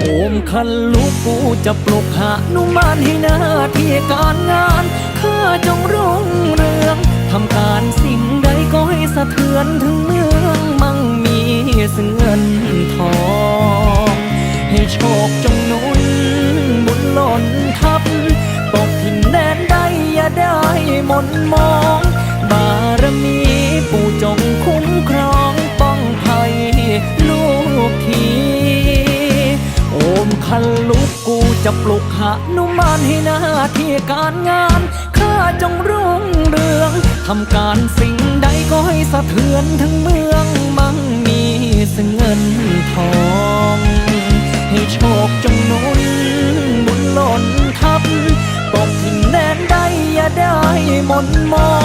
โอมคันลูกกูจะปลุกหานุมานให้หน้าที่การงานข้าจงรุ่งเรืองทำการสิ่งใดก็ให้สะเทือนถึงเมืองมั่งมีซึ่งเงินทองให้โชคจงนุนบุญหล่นทับตกถิ่นแดนใดอย่าได้หมนมอง มคันลุกกูจะปลุกหานุมานให้หน้าที่การงานข้าจงรุ่งเรืองทำการสิ่งใดก็ให้สะเทือนทั้งเมืองมั่งมีซึ่งเงินทองให้โชคจงนุนบุญหล่นทับตกถิ่นแดนใดอย่าได้มนมอง